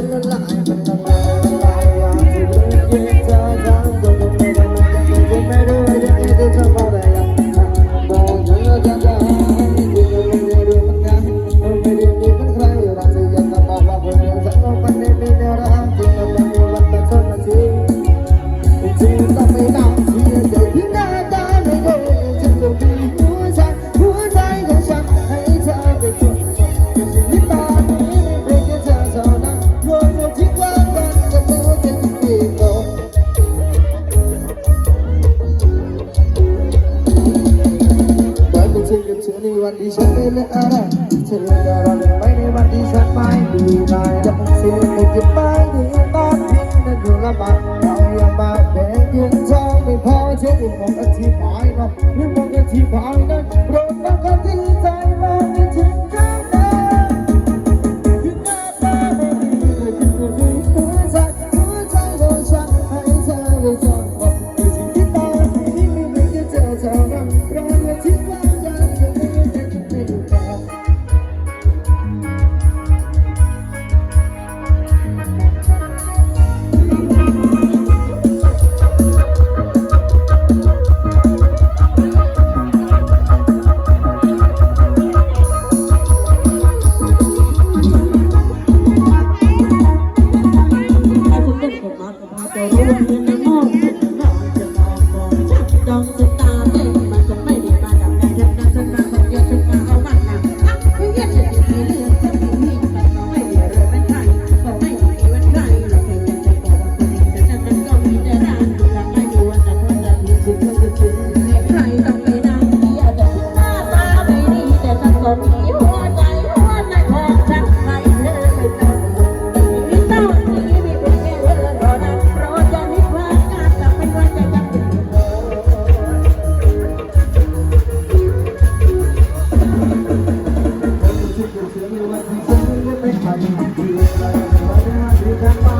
真的辣呀 วันที่ฉันไม่เลือกอะไรเธอเราไม่ในวันที่ฉันไม่ดีใายจะเป็นสิ่งที่ไปดีบ้านที่นั่นอยู่ลำบาก 嗯